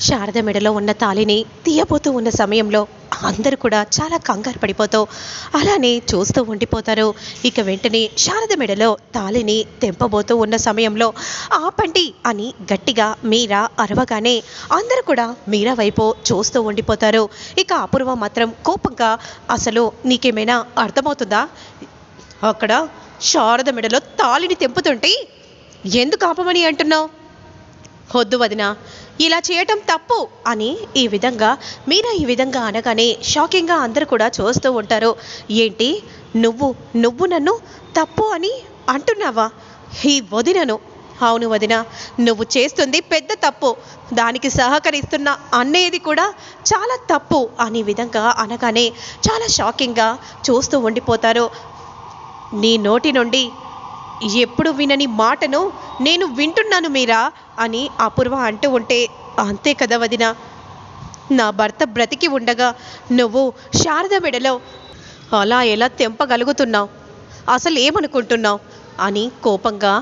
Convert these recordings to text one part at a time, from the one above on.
శారద మెడలో ఉన్న తాళిని తీయబోతూ ఉన్న సమయంలో అందరూ కూడా చాలా కంగారు పడిపోతూ అలానే చూస్తూ ఉండిపోతారు. ఇక వెంటనే శారద మెడలో తాళిని తెంపబోతూ ఉన్న సమయంలో ఆపండి అని గట్టిగా మీరా అరవగానే అందరూ కూడా మీరా వైపు చూస్తూ ఉండిపోతారు. ఇక అపూర్వ మాత్రం కోపంగా అసలు నీకేమైనా అర్థమవుతుందా? అక్కడ శారద మెడలో తాళిని తెంపుతుంటే ఎందుకు ఆపమని అంటున్నావు? వద్దు వదిన ఇలా చేయటం తప్పు అని ఈ విధంగా మీరా ఈ విధంగా అనగానే షాకింగ్గా అందరూ కూడా చూస్తూ ఉంటారు. ఏంటి? నువ్వు నువ్వు నన్ను తప్పు అని అంటున్నావా? ఈ వదినను. అవును వదిన నువ్వు చేస్తుంది పెద్ద తప్పు. దానికి సహకరిస్తున్న అన్నయ్యది కూడా చాలా తప్పు అనే విధంగా అనగానే చాలా షాకింగ్గా చూస్తూ ఉండిపోతారు. నీ నోటి నుండి ఎప్పుడు వినని మాటను నేను వింటున్నాను మీరా అని అపూర్వ అంటూ ఉంటే అంతే కదా వదిన. నా భర్త బ్రతికి ఉండగా నువ్వు శారద మెడలో అలా ఎలా తెంపగలుగుతున్నావు? అసలు ఏమనుకుంటున్నావు? అని కోపంగా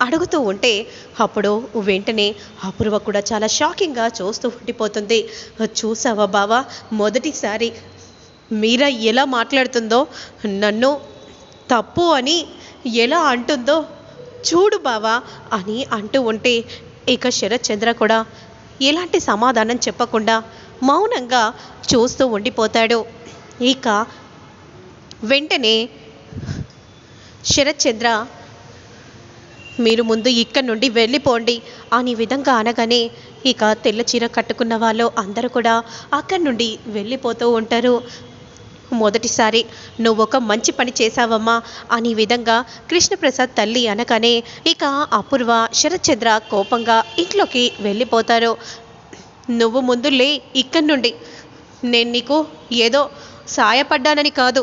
అడుగుతూ ఉంటే అప్పుడు వెంటనే అపూర్వ కూడా చాలా షాకింగ్గా చూస్తూ ఉండిపోతుంది. చూసావా బావా మొదటిసారి మీరా ఎలా మాట్లాడుతుందో? నన్ను తప్పు అని ఎలా అంటుందో చూడు బావా అని అంటూ ఉంటే ఇక శరత్చంద్ర కూడా ఎలాంటి సమాధానం చెప్పకుండా మౌనంగా చూస్తూ ఉండిపోతాడు. ఇక వెంటనే శరత్చంద్ర మీరు ముందు ఇక్కడి నుండి వెళ్ళిపోండి అని విధంగా అనగానే ఇక తెల్ల చీర కట్టుకున్న వాళ్ళు అందరూ కూడా అక్కడి నుండి వెళ్ళిపోతూ ఉంటారు. మొదటిసారి నువ్వు ఒక మంచి పని చేశావమ్మా అని విధంగా కృష్ణప్రసాద్ తల్లి అనగానే ఇక అపూర్వ శరత్చంద్ర కోపంగా ఇంట్లోకి వెళ్ళిపోతారు. నువ్వు ముందు లే ఇక్కడి నుండి. నేను నీకు ఏదో సాయపడ్డానని కాదు.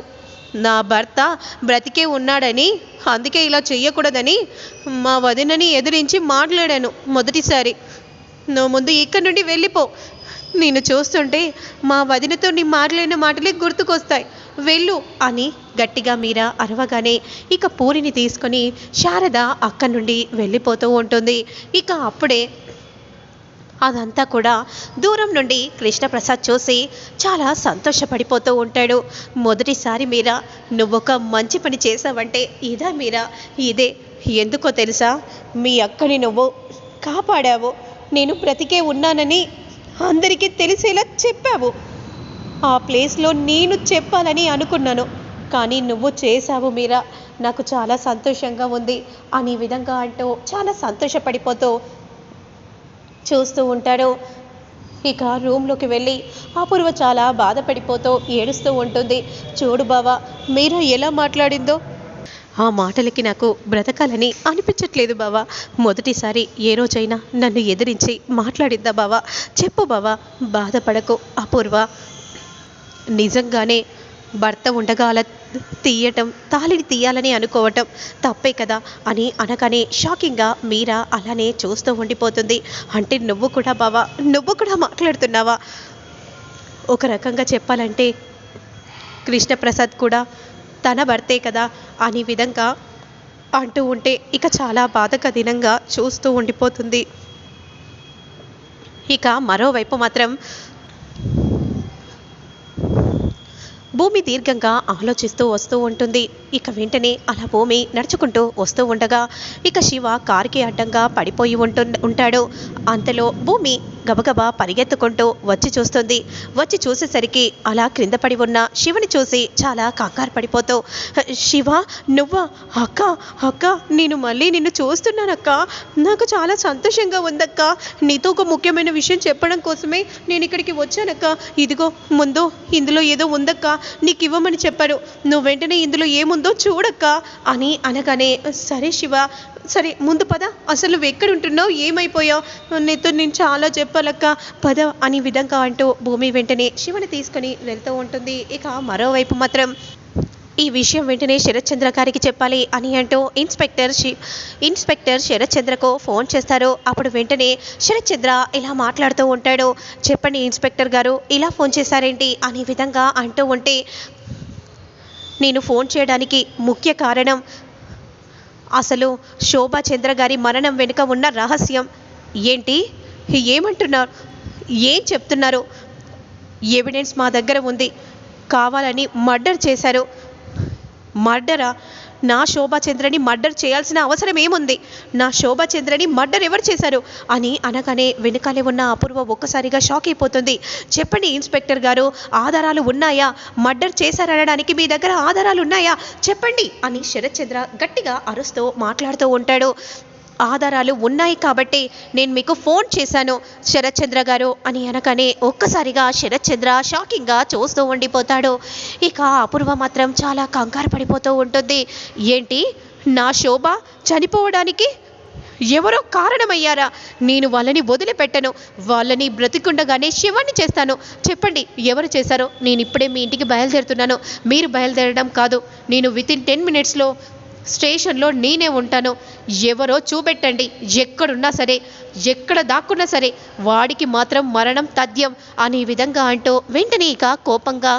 నా భర్త బ్రతికే ఉన్నాడని అందుకే ఇలా చెయ్యకూడదని మా వదినని ఎదిరించి మాట్లాడాను మొదటిసారి. నువ్వు ముందు ఇక్కడి నుండి వెళ్ళిపో. నేను చూస్తుంటే మా వదినతో నీ మాట్లాడిన మాటలే గుర్తుకొస్తాయి. వెళ్ళు అని గట్టిగా మీరా అరవగానే ఇక పూరిని తీసుకొని శారద అక్కడి నుండి వెళ్ళిపోతూ ఉంటుంది. ఇక అప్పుడే అదంతా కూడా దూరం నుండి కృష్ణప్రసాద్ చూసి చాలా సంతోషపడిపోతూ ఉంటాడు. మొదటిసారి మీరా నువ్వొక మంచి పని చేసావంటే ఇదా మీరా? ఇదే ఎందుకో తెలుసా? మీ అక్కని నువ్వు కాపాడావు. నేను బ్రతికే ఉన్నానని అందరికీ తెలిసేలా చెప్పావు. ఆ ప్లేస్లో నేను చెప్పాలని అనుకున్నాను. కానీ నువ్వు చేశావు మీరా. నాకు చాలా సంతోషంగా ఉంది. అనే విధంగా అంటూ చాలా సంతోషపడిపోతూ చూస్తూ ఉంటాడు. ఇక రూమ్లోకి వెళ్ళి అపూర్వ చాలా బాధపడిపోతూ ఏడుస్తూ ఉంటుంది. చూడు బావా మీరా ఎలా మాట్లాడిందో? ఆ మాటలకి నాకు బ్రతకాలని అనిపించట్లేదు బావా. మొదటిసారి ఏ రోజైనా నన్ను ఎదిరించి మాట్లాడిద్దా బావా. చెప్పు బావా బాధపడకు అపూర్వ. నిజంగానే భర్త ఉండగా అలా తీయటం తాళిని తీయాలని అనుకోవటం తప్పే కదా అని అనగానే షాకింగ్గా మీరా అలానే చూస్తూ ఉండిపోతుంది. అంటే నువ్వు కూడా బావా నువ్వు కూడా మాట్లాడుతున్నావా? ఒక రకంగా చెప్పాలంటే కృష్ణప్రసాద్ కూడా తన భర్తే కదా అనే విధంగా అంటూ ఉంటే ఇక చాలా బాధకదీనంగా చూస్తూ ఉండిపోతుంది. ఇక మరోవైపు మాత్రం భూమి దీర్ఘంగా ఆలోచిస్తూ వస్తూ ఉంటుంది. ఇక వెంటనే అలా భూమి నడుచుకుంటూ వస్తూ ఉండగా ఇక శివ కారుకి అడ్డంగా పడిపోయి ఉంటు ఉంటాడు. అంతలో భూమి గబగబా పరిగెత్తుకుంటూ వచ్చి చూస్తుంది. వచ్చి చూసేసరికి అలా క్రింద పడి ఉన్న శివని చూసి చాలా కంగారు పడిపోతూ శివ నువ్వా? అక్క అక్క నేను మళ్ళీ నిన్ను చూస్తున్నానక్క. నాకు చాలా సంతోషంగా ఉందక్క. నీతో ఒక ముఖ్యమైన విషయం చెప్పడం కోసమే నేను ఇక్కడికి వచ్చానక్క. ఇదిగో ముందు ఇందులో ఏదో ఉందక్క. నీకు ఇవ్వమని చెప్పాడు. నువ్వు వెంటనే ఇందులో ఏముందో చూడక్క అని అనగానే సరే శివ సరే ముందు పద. అసలు నువ్వు ఎక్కడ ఉంటున్నావు ఏమైపోయావు? నీతో నేను చాలా చెప్పాలక్క. పద అని విధంగా అంటూ భూమి వెంటనే శివని తీసుకొని వెళ్తూ ఉంటుంది. ఇక మరోవైపు మాత్రం ఈ విషయం వెంటనే శరత్చంద్ర గారికి చెప్పాలి అని అంటూ ఇన్స్పెక్టర్ శి ఇన్స్పెక్టర్ శరత్చంద్రకు ఫోన్ చేస్తారు. అప్పుడు వెంటనే శరత్చంద్ర ఇలా మాట్లాడుతూ ఉంటాడు. చెప్పండి ఇన్స్పెక్టర్ గారు ఇలా ఫోన్ చేశారేంటి? అనే విధంగా అంటూ ఉంటే నేను ఫోన్ చేయడానికి ముఖ్య కారణం అసలు శోభా చంద్ర గారి మరణం వెనుక ఉన్న రహస్యం ఏంటి? ఏమంటున్నారు? ఏం చెప్తున్నారు? ఎవిడెన్స్ మా దగ్గర ఉంది. కావాలని మర్డర్ చేశారు. మర్డరా. నా శోభాచంద్రని మర్డర్ చేయాల్సిన అవసరం ఏముంది? నా శోభాచంద్రని మర్డర్ ఎవరు చేశారు? అని అనగానే వెనుకాలే ఉన్న అపూర్వ ఒక్కసారిగా షాక్ అయిపోతుంది. చెప్పండి ఇన్స్పెక్టర్ గారు ఆధారాలు ఉన్నాయా? మర్డర్ చేశారనడానికి మీ దగ్గర ఆధారాలు ఉన్నాయా? చెప్పండి అని శరత్ చంద్ర గట్టిగా అరుస్తూ మాట్లాడుతూ ఉంటాడు. ఆధారాలు ఉన్నాయి కాబట్టి నేను మీకు ఫోన్ చేశాను. శరత్చంద్ర గారు అని అనగానే ఒక్కసారిగా శరత్చంద్ర షాకింగ్గా చూస్తూ ఉండిపోతాడు. ఇక అపూర్వ మాత్రం చాలా కంగారు పడిపోతూ ఉంటుంది. ఏంటి? నా శోభ చనిపోవడానికి ఎవరో కారణమయ్యారా? నేను వాళ్ళని వదిలిపెట్టను. వాళ్ళని బ్రతికుండగానే శివాన్ని చేస్తాను. చెప్పండి ఎవరు చేశారో? నేను ఇప్పుడే మీ ఇంటికి బయలుదేరుతున్నాను. మీరు బయలుదేరడం కాదు. నేను వితిన్ టెన్ మినిట్స్లో స్టేషన్లో నేనే ఉంటాను. ఎవరో చూపెట్టండి. ఎక్కడున్నా సరే ఎక్కడ దాక్కున్నా సరే వాడికి మాత్రం మరణం తథ్యం అనే విధంగా అంటూ వెంటనే ఇక కోపంగా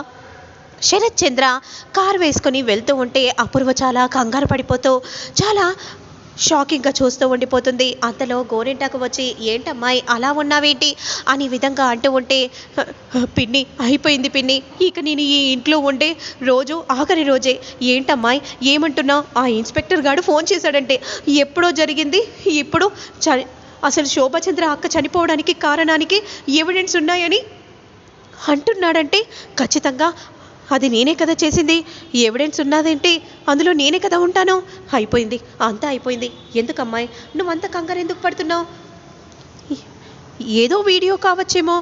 శరత్ చంద్ర కారు వేసుకొని వెళ్తూ ఉంటే అపూర్వ చాలా కంగారు పడిపోతూ చాలా షాకింగ్గా చూస్తూ ఉండిపోతుంది. అంతలో గోరింటాకు వచ్చి ఏంటమ్మాయి అలా ఉన్నావేంటి? అని విధంగా అంటూ ఉంటే పిన్ని అయిపోయింది పిన్ని. ఇక నేను ఈ ఇంట్లో ఉండే రోజు ఆఖరి రోజే. ఏంటమ్మాయి ఏమంటున్నావు? ఆ ఇన్స్పెక్టర్ గారు ఫోన్ చేశాడంటే ఎప్పుడో జరిగింది? ఇప్పుడు చ అసలు శోభచంద్ర అక్క చనిపోవడానికి కారణానికి ఎవిడెన్స్ ఉన్నాయని? అంటున్నాడంటే ఖచ్చితంగా అది నేనే కదా చేసింది. ఎవిడెన్స్ ఉన్నదేంటి? అందులో నేనే కదా ఉంటాను. అయిపోయింది. అంతా అయిపోయింది. ఎందుకమ్మాయి? నువ్వంత కంగారు ఎందుకు పడుతున్నావు? ఏదో వీడియో కావచ్చేమో.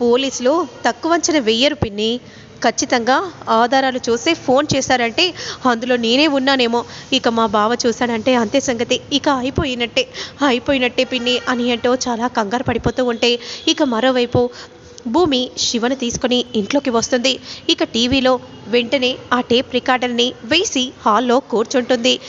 పోలీసులు తక్కువ అంచనా వెయ్యరు పిన్ని. ఖచ్చితంగా ఆధారాలు చూసి ఫోన్ చేశారంటే అందులో నేనే ఉన్నానేమో. ఇక మా బావ చూశాడంటే అంతే సంగతి. ఇక అయిపోయినట్టే. అయిపోయినట్టే పిన్ని అని అంటూ చాలా కంగారు పడిపోతూ ఉంటే ఇక మరోవైపు భూమి శివను తీసుకొని ఇంట్లోకి వస్తుంది. ఇక టీవీలో వెంటనే ఆ టేప్ రికార్డర్ని వేసి హాల్లో కూర్చుంటుంది.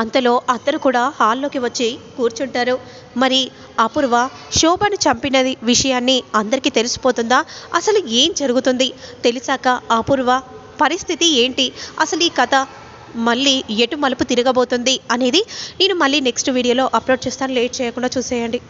అంతలో అతను కూడా హాల్లోకి వచ్చి కూర్చుంటారు. మరి అపూర్వ శోభను చంపినది విషయాన్ని అందరికీ తెలిసిపోతుందా? అసలు ఏం జరుగుతుంది? తెలిసాక అపూర్వ పరిస్థితి ఏంటి? అసలు ఈ కథ మళ్ళీ ఎటు మలుపు తిరగబోతుంది అనేది నేను మళ్ళీ నెక్స్ట్ వీడియోలో అప్లోడ్ చేస్తాను. లేట్ చేయకుండా చూసేయండి.